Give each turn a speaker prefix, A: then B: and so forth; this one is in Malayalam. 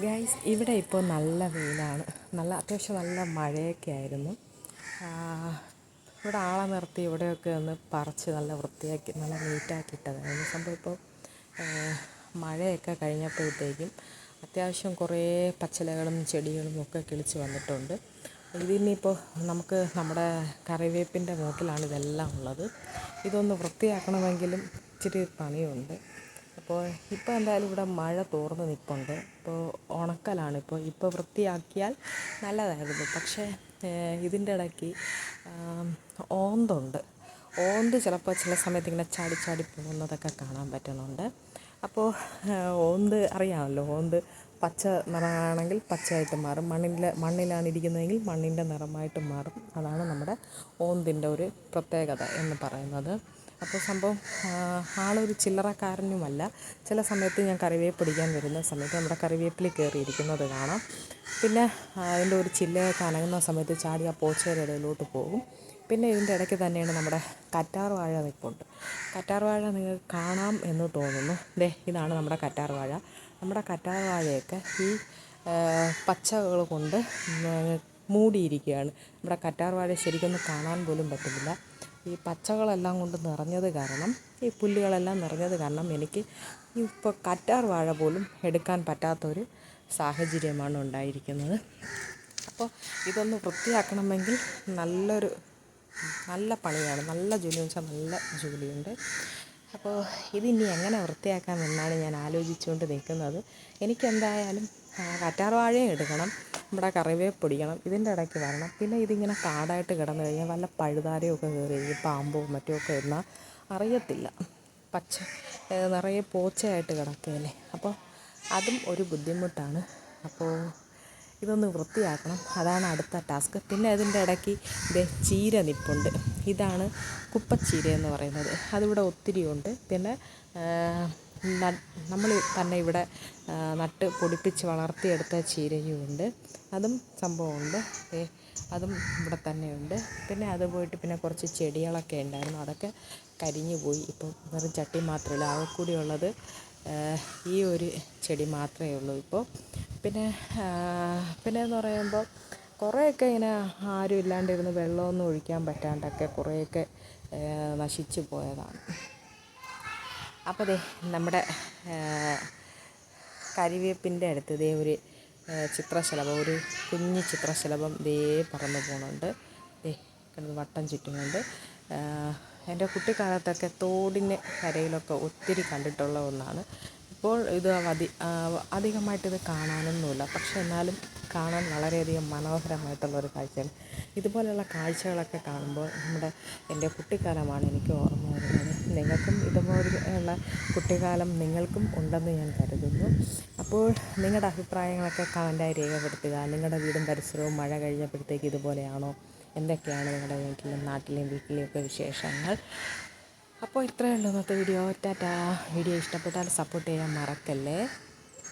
A: ഗൈസ് ഇവിടെ ഇപ്പോൾ നല്ല വെയിലാണ്. നല്ല അത്യാവശ്യം നല്ല മഴയൊക്കെ ആയിരുന്നു. ഇവിടെ ആളെ നിർത്തി ഇവിടെയൊക്കെ ഒന്ന് പറിച്ച് നല്ല വൃത്തിയാക്കി നല്ല നീറ്റാക്കി ഇട്ടതായിരുന്നു. സംഭവം ഇപ്പോൾ മഴയൊക്കെ കഴിഞ്ഞപ്പോഴത്തേക്കും അത്യാവശ്യം കുറേ പച്ചിലകളും ചെടികളും ഒക്കെ കിളിച്ച് വന്നിട്ടുണ്ട്. ഇതിനിപ്പോൾ നമുക്ക് നമ്മുടെ കറിവേപ്പിന്റെ മൂട്ടിലാണ് ഇതെല്ലാം ഉള്ളത്. ഇതൊന്ന് വൃത്തിയാക്കണമെങ്കിലും ഇച്ചിരി പണിയുണ്ട്. അപ്പോൾ ഇപ്പോൾ എന്തായാലും ഇവിടെ മഴ തോർന്ന് നിൽപ്പുണ്ട്. ഇപ്പോൾ ഉണക്കലാണ്. ഇപ്പോൾ ഇപ്പോൾ വൃത്തിയാക്കിയാൽ നല്ലതായിരുന്നു. പക്ഷേ ഇതിന്റെ ഇടയ്ക്ക് ഓന്തുണ്ട്. ഓന്ത് ചിലപ്പോൾ ചില സമയത്ത് ഇങ്ങനെ ചാടി ചാടി പോകുന്നതൊക്കെ കാണാൻ പറ്റുന്നുണ്ട്. അപ്പോൾ ഓന്ത് അറിയാമല്ലോ. ഓന്ത് പച്ച നിറമാണെങ്കിൽ പച്ചയായിട്ട് മാറും. മണ്ണിൽ മണ്ണിലാണ് ഇരിക്കുന്നതെങ്കിൽ മണ്ണിന്റെ നിറമായിട്ട് മാറും. അതാണ് നമ്മുടെ ഓന്തിന്റെ ഒരു പ്രത്യേകത എന്ന് പറയുന്നത്. അപ്പോൾ സംഭവം ആളൊരു ചില്ലറക്കാരനുമല്ല. ചില സമയത്ത് ഞാൻ കറിവേപ്പ് പിടിക്കാൻ വരുന്ന സമയത്ത് നമ്മുടെ കറിവേപ്പിൽ കയറിയിരിക്കുന്നത് കാണാം. പിന്നെ അതിന്റെ ഒരു ചില്ലയൊക്കെ അനങ്ങുന്ന സമയത്ത് ചാടി ആ പോച്ചയുടെ ഇടയിലോട്ട് പോകും. പിന്നെ ഇതിന്റെ ഇടയ്ക്ക് തന്നെയാണ് നമ്മുടെ കറ്റാർ വാഴ നിൽപ്പുണ്ട് കറ്റാർ വാഴ നിങ്ങൾക്ക് കാണാം എന്ന് തോന്നുന്നു. ദേ ഇതാണ് നമ്മുടെ കറ്റാർ വാഴ നമ്മുടെ കറ്റാർ വാഴയൊക്കെ ഈ പച്ചകൾ കൊണ്ട് മൂടിയിരിക്കുകയാണ്. നമ്മുടെ കറ്റാർ വാഴ ശരിക്കൊന്നും കാണാൻ പോലും പറ്റുന്നില്ല. ഈ പച്ചകളെല്ലാം കൊണ്ട് നിറഞ്ഞത് കാരണം ഈ പുല്ലുകളെല്ലാം നിറഞ്ഞത് കാരണം എനിക്ക് ഇപ്പോൾ കറ്റാർ വാഴ പോലും എടുക്കാൻ പറ്റാത്തൊരു സാഹചര്യമാണ് ഉണ്ടായിരിക്കുന്നത്. അപ്പോൾ ഇതൊന്ന് വൃത്തിയാക്കണമെങ്കിൽ നല്ലൊരു നല്ല പണിയാണ്. നല്ല ജോലി എന്ന് വെച്ചാൽ നല്ല ജോലിയുണ്ട്. അപ്പോൾ ഇതിനി എങ്ങനെ വൃത്തിയാക്കാമെന്നാണ് ഞാൻ ആലോചിച്ചുകൊണ്ട് നിൽക്കുന്നത്. എനിക്കെന്തായാലും കറ്റാർ വാഴയും എടുക്കണം. നമ്മുടെ കറിവേപ്പ് പൊടിക്കണം ഇതിന്റെ ഇടയ്ക്ക് വരണം. പിന്നെ ഇതിങ്ങനെ കാടായിട്ട് കിടന്നു കഴിഞ്ഞാൽ വല്ല പഴുതാരയൊക്കെ കയറി പാമ്പോ മറ്റോ ഒക്കെ എന്നാൽ അറിയത്തില്ല. പച്ച നിറയെ പോച്ചയായിട്ട് കിടക്കുകയല്ലേ. അപ്പോൾ അതും ഒരു ബുദ്ധിമുട്ടാണ്. അപ്പോൾ ഇതൊന്ന് വൃത്തിയാക്കണം. അതാണ് അടുത്ത ടാസ്ക്. പിന്നെ അതിന്റെ ഇടയ്ക്ക് ദേ ചീര നിപ്പുണ്ട്. ഇതാണ് കുപ്പച്ചീര എന്ന് പറയുന്നത്. അതിവിടെ ഒത്തിരി ഉണ്ട് പിന്നെ നമ്മൾ തന്നെ ഇവിടെ നട്ട് പൊടിപ്പിച്ച് വളർത്തിയെടുത്ത ചീരയുമുണ്ട് അതും സംഭവമുണ്ട്. അതും ഇവിടെ തന്നെയുണ്ട്. പിന്നെ അത് പോയിട്ട് പിന്നെ കുറച്ച് ചെടികളൊക്കെ ഉണ്ടായിരുന്നു. അതൊക്കെ കരിഞ്ഞു പോയി. ഇപ്പം വെറും ചട്ടി മാത്രമല്ല ആകെ കൂടി ഉള്ളത് ഈ ഒരു ചെടി മാത്രമേ ഉള്ളൂ ഇപ്പോൾ. പിന്നെ പിന്നെ എന്ന് പറയുമ്പോൾ കുറേയൊക്കെ ഇങ്ങനെ ആരും ഇല്ലാണ്ടിരുന്ന് വെള്ളമൊന്നും ഒഴിക്കാൻ പറ്റാണ്ടൊക്കെ കുറേയൊക്കെ നശിച്ചു പോയതാണ്. അപ്പോൾ ദേ നമ്മുടെ കരിവേപ്പിന്റെ അടുത്ത് ദേ ഒരു ചിത്രശലഭം ഒരു കുഞ്ഞ് ചിത്രശലഭം ദേ പറന്ന് പോകുന്നുണ്ട് ദേ വട്ടം ചുറ്റുന്നുണ്ട്. എന്റെ കുട്ടിക്കാലത്തൊക്കെ തോടിന്റെ കരയിലൊക്കെ ഒത്തിരി കണ്ടിട്ടുള്ള ഒന്നാണ്. ഇപ്പോൾ ഇത് അധി അധികമായിട്ടിത് കാണാനൊന്നുമില്ല. പക്ഷെ എന്നാലും കാണാൻ വളരെയധികം മനോഹരമായിട്ടുള്ളൊരു കാഴ്ചയാണ്. ഇതുപോലെയുള്ള കാഴ്ചകളൊക്കെ കാണുമ്പോൾ നമ്മുടെ എന്റെ കുട്ടിക്കാലമാണ് എനിക്ക് ഓർമ്മ വരുന്നത്. നിങ്ങൾക്കും ഇതുപോലെയുള്ള കുട്ടിക്കാലം നിങ്ങൾക്കും ഉണ്ടെന്ന് ഞാൻ കരുതുന്നു. അപ്പോൾ നിങ്ങളുടെ അഭിപ്രായങ്ങളൊക്കെ കമന്റായി രേഖപ്പെടുത്തുക. നിങ്ങളുടെ വീടും പരിസരവും മഴ കഴിഞ്ഞപ്പോഴത്തേക്ക് ഇതുപോലെയാണോ? എന്തൊക്കെയാണ് നിങ്ങളുടെ വീട്ടിലും നാട്ടിലെയും വീട്ടിലെയും ഒക്കെ വിശേഷങ്ങൾ? അപ്പോൾ ഇത്രയേ ഉള്ളൂ ഇന്നത്തെ വീഡിയോ ടാറ്റാ. വീഡിയോ ഇഷ്ടപ്പെട്ടാൽ സപ്പോർട്ട് ചെയ്യാൻ മറക്കല്ലേ?